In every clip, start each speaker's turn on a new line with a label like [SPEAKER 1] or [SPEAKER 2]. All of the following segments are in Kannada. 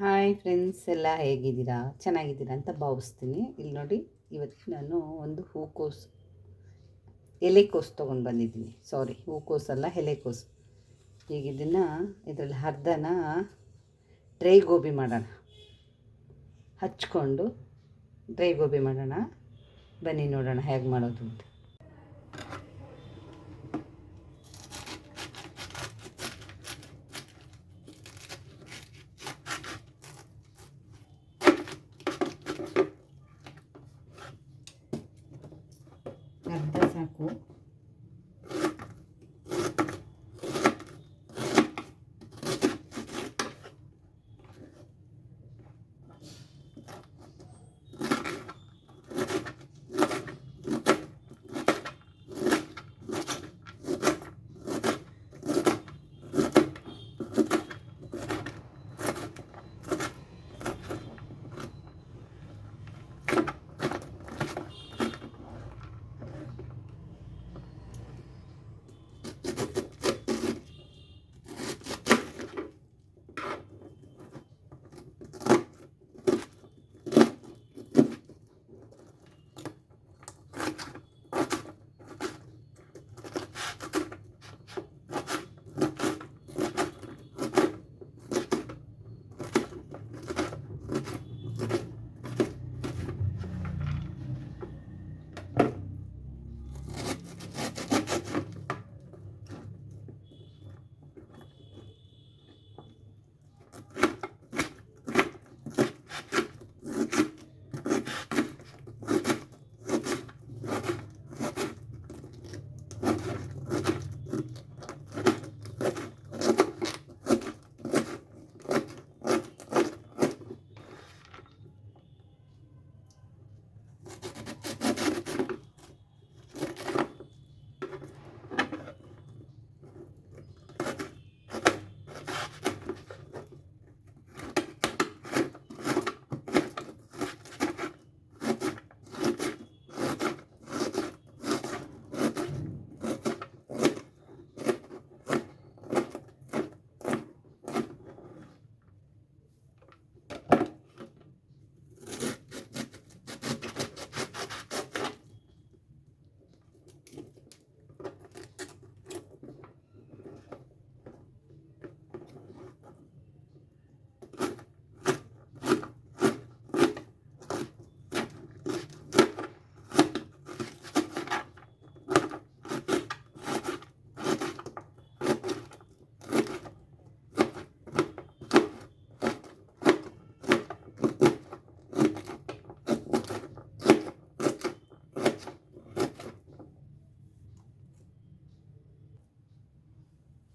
[SPEAKER 1] ಹಾಯ್ ಫ್ರೆಂಡ್ಸ್ ಎಲ್ಲ ಹೇಗಿದ್ದೀರಾ? ಚೆನ್ನಾಗಿದ್ದೀರಾ ಅಂತ ಭಾವಿಸ್ತೀನಿ. ಇಲ್ಲಿ ನೋಡಿ, ಇವತ್ತು ನಾನು ಒಂದು ಹೂಕೋಸು ಎಲೆಕೋಸು ತೊಗೊಂಡು ಬಂದಿದ್ದೀನಿ. ಸಾರಿ ಹೂಕೋಸಲ್ಲ ಎಲೆಕೋಸು ಈಗ ಇದನ್ನು ಇದರಲ್ಲಿ ಅರ್ಧನ ಡ್ರೈ ಗೋಬಿ ಮಾಡೋಣ. ಹಚ್ಕೊಂಡು ಡ್ರೈ ಗೋಬಿ ಮಾಡೋಣ. ಬನ್ನಿ ನೋಡೋಣ, ಹೇಗೆ ಮಾಡೋದು ಅಂತ.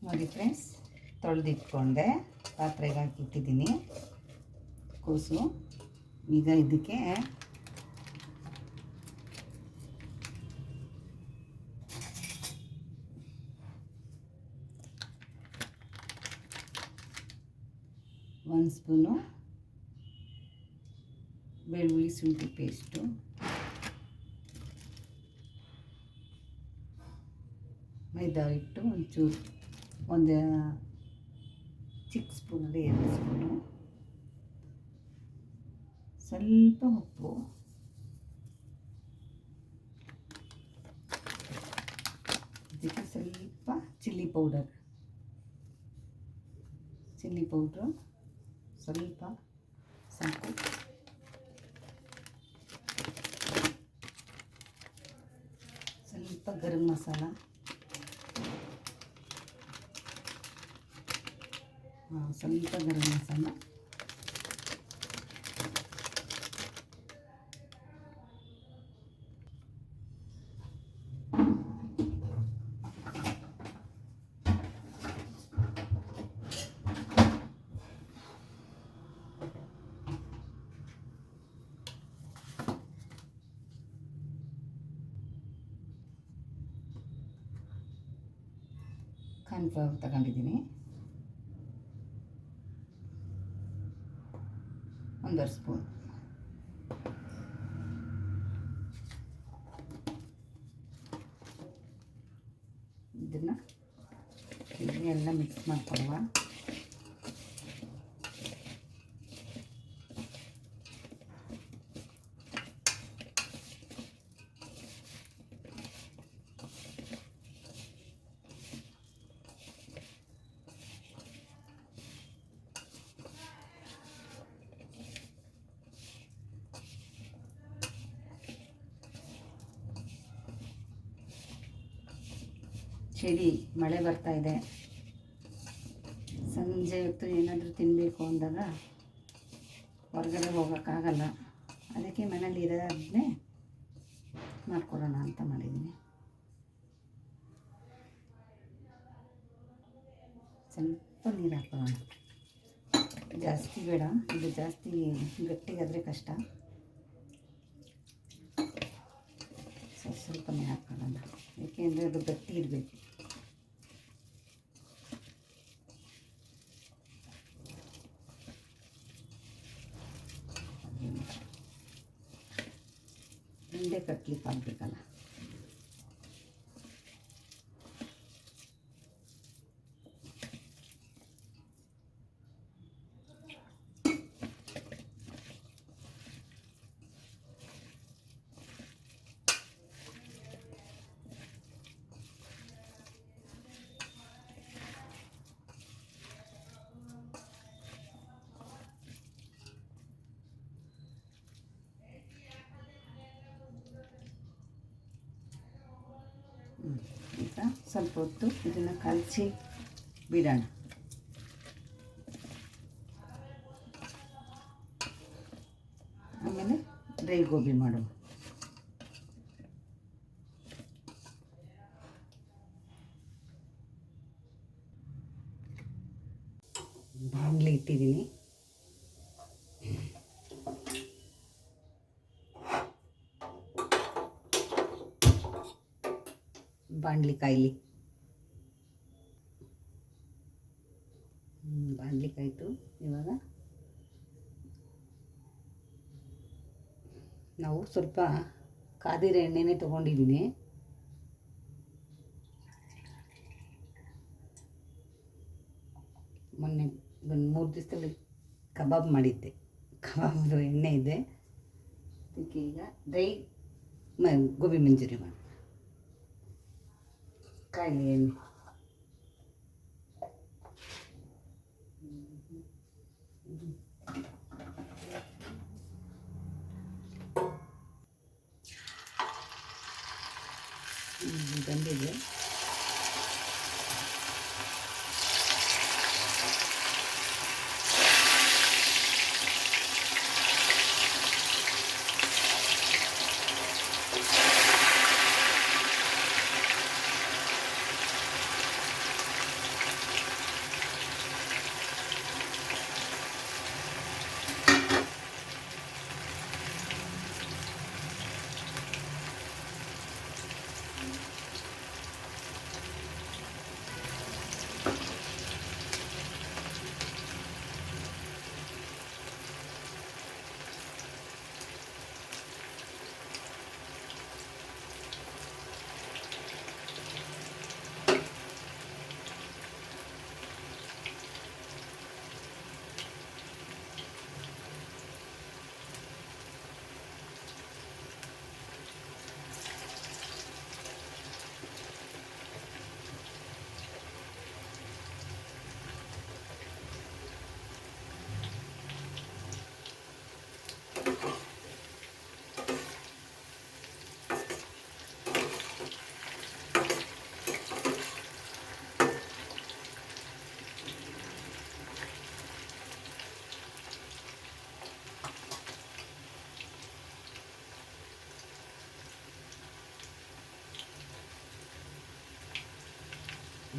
[SPEAKER 1] ನೋಡಿ ಫ್ರೆಂಡ್ಸ್, ತೊಳೆದಿಟ್ಕೊಂಡೆ. ಪಾತ್ರೆಗೆ ಹಾಕಿಟ್ಟಿದ್ದೀನಿ. ಕೂಸು. ಈಗ ಇದಕ್ಕೆ ಒಂದು ಸ್ಪೂನು ಬೆಳ್ಳುಳ್ಳಿ ಶುಂಠಿ ಪೇಸ್ಟು. ಮೈದಾ ಹಿಟ್ಟು ಒಂಚೂರು. ಒಂದು ಚಿಕ್ಕ ಸ್ಪೂನಲ್ಲಿ ಎರಡು ಸ್ಪೂನು. ಸ್ವಲ್ಪ ಉಪ್ಪು. ಇದಕ್ಕೆ ಸ್ವಲ್ಪ ಚಿಲ್ಲಿ ಪೌಡರ್. Chilli powder. ಸ್ವಲ್ಪ ಸಾಕು. ಸ್ವಲ್ಪ ಗರಂ ಮಸಾಲ. ಸ್ವಲ್ಪ ಗರಂ ಮಸಾಲ ಕಾರ್ನ್ಫ್ಲವರ್ ತಗೊಂಡಿದ್ದೀನಿ ಒಂದೂವರೆ ಸ್ಪೂನ್. ಇದನ್ನು ಎಲ್ಲ ಮಿಕ್ಸ್ ಮಾಡ್ಕೊಳ್ಳುವ. ಚಳಿ, ಮಳೆ ಬರ್ತಾ ಇದೆ. ಸಂಜೆ ಹೊತ್ತು ಏನಾದರೂ ತಿನ್ನಬೇಕು ಅಂದಾಗ ಹೊರಗಡೆ ಹೋಗೋಕ್ಕಾಗಲ್ಲ. ಅದಕ್ಕೆ ಮನೇಲಿ ಇರೋದನ್ನೇ ಮಾಡ್ಕೊಡೋಣ ಅಂತ ಮಾಡಿದ್ದೀನಿ. ಸ್ವಲ್ಪ ನೀರು ಹಾಕೊಳ್ಳೋಣ ಜಾಸ್ತಿ ಬೇಡ, ಇದು ಜಾಸ್ತಿ ಗಟ್ಟಿಗಾದರೆ ಕಷ್ಟ. ಸ್ವಲ್ಪ ನೀರು ಹಾಕೊಳ್ಳೋಣ ಏಕೆಂದರೆ ಅದು ಗಟ್ಟಿ ಇರಬೇಕು. clic para. ಸ್ವಲ್ಪ ಹೊತ್ತು ಇದನ್ನು ಕಲಸಿ ಬಿಡೋಣ. ಆಮೇಲೆ ಡ್ರೈ ಗೋಬಿ ಮಾಡುವ ಬಾಣಲಿ ಇಟ್ಟಿದ್ದೀನಿ. ಬಾಣಲಿ ಬಾಣಲಿಕಾಯಿತು ಇವಾಗ ನಾವು ಸ್ವಲ್ಪ ಕಾದಿರ ಎಣ್ಣೆನೇ ತೊಗೊಂಡಿದ್ದೀನಿ. ಮೊನ್ನೆ ಒಂದು ಮೂರು ದಿವಸದಲ್ಲಿ ಕಬಾಬ್ ಮಾಡಿದ್ದೆ. ಕಬಾಬ್ದು ಎಣ್ಣೆ ಇದೆ. ಅದಕ್ಕೆ ಈಗ ಡ್ರೈ ಗೋಬಿ ಮಂಜೂರಿ ಮಾಡಿ ಕಾಯಿಲೆ ಎಣ್ಣೆ ಹ್ಮ್, ಬಂದಿದೆ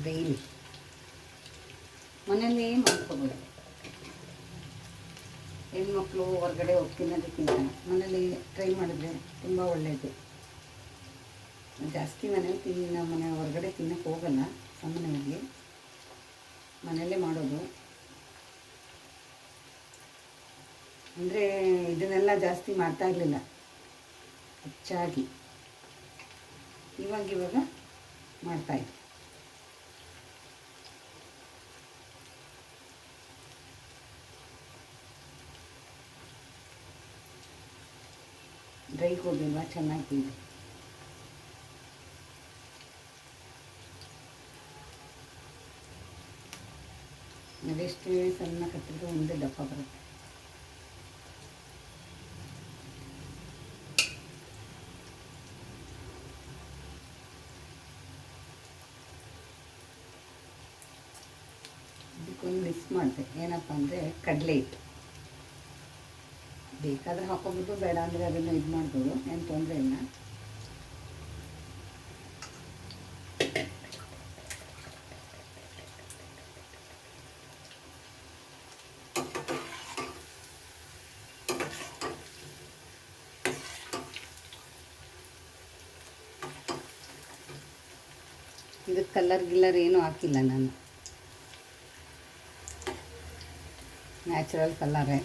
[SPEAKER 1] ಡೈಲಿ ಮನೆಯಲ್ಲೇ ಮಾಡ್ಕೋಬೋದು. ಹೆಣ್ಮಕ್ಳು ಹೊರಗಡೆ ಹೋಗಿ ತಿನ್ನೋದಕ್ಕಿಂತ ಮನೇಲಿ ಟ್ರೈ ಮಾಡಿದ್ರೆ ತುಂಬ ಒಳ್ಳೆಯದು ಜಾಸ್ತಿ ಮನೇಲಿ ತಿನ್ನ ಮನೆ ಹೊರಗಡೆ ತಿನ್ನಕ್ಕೆ ಹೋಗಲ್ಲ, ಸಾಮಾನ್ಯವಾಗಿ. ಮನೆಯಲ್ಲೇ ಮಾಡೋದು. ಅಂದರೆ ಇದನ್ನೆಲ್ಲ ಜಾಸ್ತಿ ಮಾಡ್ತಾ ಇರಲಿಲ್ಲ. ಹೆಚ್ಚಾಗಿ. ಇವಾಗಿವಾಗ ಇವಾಗ ಮಾಡ್ತಾಯಿದ್ದೆ ಡ್ರೈ ಗೋಬಿಲ್ವ ಚೆನ್ನಾಗಿ ತಿಂದು ಅದೆಷ್ಟು ಸಣ್ಣ ಕಟ್ಟಿದ್ರೆ ಒಂದೇ ದಪ್ಪ ಬರುತ್ತೆ. ಅದಕ್ಕೊಂದು ಮಿಸ್ ಮಾಡಿದೆ ಏನಪ್ಪ ಅಂದರೆ, ಕಡಲೆ ಹಿಟ್ಟು. ಬೇಕಾದರೆ ಹಾಕೋಬಿಟ್ಟು ಬೇಡ ಅಂದರೆ ಅದನ್ನು ಇದು ಮಾಡ್ಬೋದು, ಏನು ತೊಂದರೆ ಇಲ್ಲ. ಇದು ಕಲರ್ ಗಿಲ್ಲರ್ ಏನೂ ಹಾಕಿಲ್ಲ ನಾನು. ನ್ಯಾಚುರಲ್ ಕಲ್ಲರೇ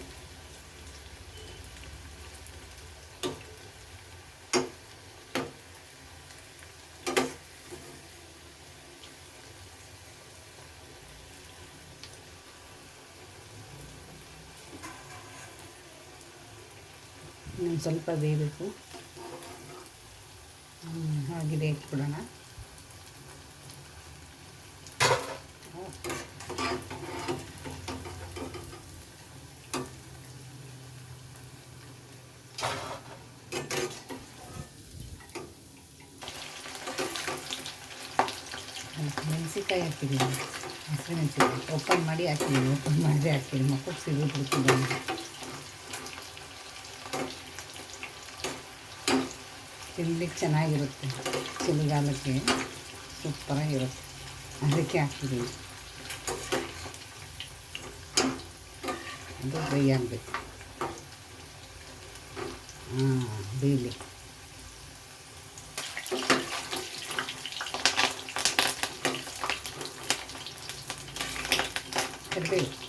[SPEAKER 1] ಇನ್ನೊಂದು ಸ್ವಲ್ಪ ಬೇಯಬೇಕು. ಹಾಗೆ ಇಟ್ಬಿಡೋಣ ಮೆಣಸಿನ್ಕಾಯಿ ಹಾಕಿದ್ದೀನಿ ಹಸಿರು ಓಪನ್ ಮಾಡಿ ಹಾಕಿದ್ದೀನಿ ಓಪನ್ ಮಾಡಿ ಹಾಕಿದ್ದೀನಿ ಮಕ್ಕಳು ಸಿಗೋದು ತಿನ್ಲಿಕ್ಕೆ ಚೆನ್ನಾಗಿರುತ್ತೆ ಚಳಿಗಾಲಕ್ಕೆ ಸೂಪರಾಗಿರುತ್ತೆ ಅದಕ್ಕೆ ಹಾಕಿದ್ದೀನಿ ಅದು ಡ್ರೈ ಆಗಬೇಕು ಹಾಂ ಬೇಯಲಿ ಕರಿಬೇವು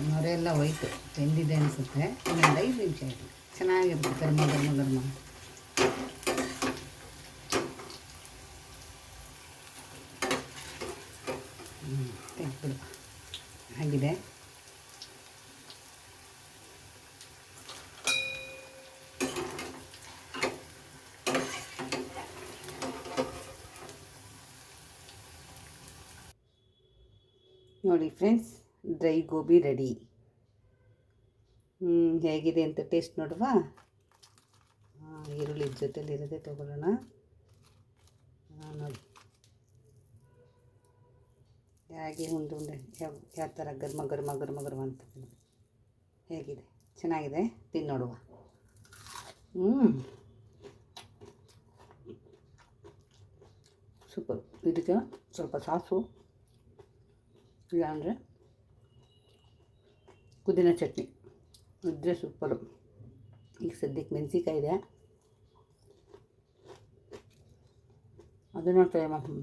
[SPEAKER 1] ಒಂದು ಐದು ನೊರೆ ಎಲ್ಲ ಹೋಯ್ತು. ಬೆಂದಿದೆ ಅನಿಸುತ್ತೆ. ಇನ್ನೊಂದು ಐದು ನಿಮಿಷ ಇರಲಿ ಚೆನ್ನಾಗಿರುತ್ತೆ ಧರ್ಮ ಧರ್ಮ ಧರ್ಮ ಆಗಿದೆ. ನೋಡಿ ಫ್ರೆಂಡ್ಸ್ ಡ್ರೈ ಗೋಬಿ ರೆಡಿ ಹೇಗಿದೆ ಅಂತ ಟೇಸ್ಟ್ ನೋಡುವ. ಈರುಳ್ಳಿ ಜೊತೆಲಿ ಇರೋದೇ ತೊಗೊಳ್ಳೋಣ. ನೋಡಿ. ಹೇಗೆ ಉಂಡು ಉಂಡೆ. ಯಾವ ಯಾವ ಥರ ಗರ್ಮ ಗರ್ಮ ಗರ್ಮ ಗರ್ಮ ಅಂತ ಹೇಗಿದೆ? ಚೆನ್ನಾಗಿದೆ? ತಿಂದು ನೋಡುವ. ಹ್ಞೂ ಸೂಪರ್. ಇದಕ್ಕೆ ಸ್ವಲ್ಪ ಸಾಸು. ಇಲ್ಲ ಅಂದರೆ ಪುದೀನ ಚಟ್ನಿ. ಇದ್ದರೆ ಸೂಪರು ಈಗ ಸದ್ಯಕ್ಕೆ ಮೆಣಸಿಕಾಯಿ ಇದೆ. ಅದನ್ನು ಟ್ರೈ ಮಾಡಿ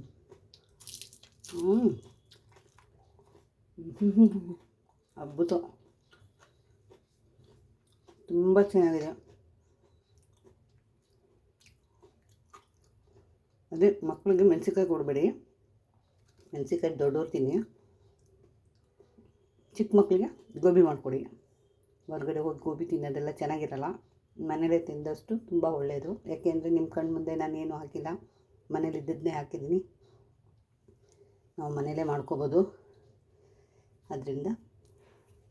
[SPEAKER 1] ಅದ್ಭುತ. ತುಂಬ ಚೆನ್ನಾಗಿದೆ. ಅದೇ ಮಕ್ಕಳಿಗೆ ಮೆಣಸಿಕಾಯಿ ಕೊಡಬೇಡಿ. ಮೆಣಸಿಕಾಯಿ ದೊಡ್ಡವ್ರು ತಿನ್ನಿ. ಚಿಕ್ಕ ಮಕ್ಕಳಿಗೆ ಗೋಬಿ ಮಾಡಿಕೊಡಿ. ಹೊರಗಡೆ ಹೋಗಿ ಗೋಬಿ ತಿನ್ನೋದೆಲ್ಲ ಚೆನ್ನಾಗಿರಲ್ಲ. ಮನೇಲೇ ತಿಂದಷ್ಟು ತುಂಬ ಒಳ್ಳೆಯದು ಯಾಕೆಂದರೆ ನಿಮ್ಮ ಕಣ್ಣು ಮುಂದೆ ನಾನೇನು ಹಾಕಿಲ್ಲ. ಮನೇಲಿ ಇದ್ದದನ್ನೇ ಹಾಕಿದ್ದೀನಿ. ನಾವು ಮನೇಲೇ ಮಾಡ್ಕೋಬೋದು. ಅದರಿಂದ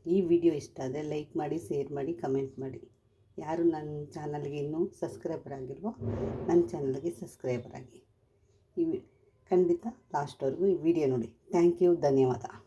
[SPEAKER 1] ಈ ವಿಡಿಯೋ ಇಷ್ಟ ಆದರೆ ಲೈಕ್ ಮಾಡಿ, ಶೇರ್ ಮಾಡಿ, ಕಮೆಂಟ್ ಮಾಡಿ. ಯಾರು ನನ್ನ ಚಾನಲ್ಗೆ ಇನ್ನೂ ಸಬ್ಸ್ಕ್ರೈಬರ್ ಆಗಿಲ್ವೋ ನನ್ನ ಚಾನಲ್ಗೆ ಸಬ್ಸ್ಕ್ರೈಬರ್ ಆಗಿ. ಈ ಖಂಡಿತ ಲಾಸ್ಟ್ವರೆಗೂ ಈ ವಿಡಿಯೋ ನೋಡಿ. ಥ್ಯಾಂಕ್ ಯು, ಧನ್ಯವಾದ.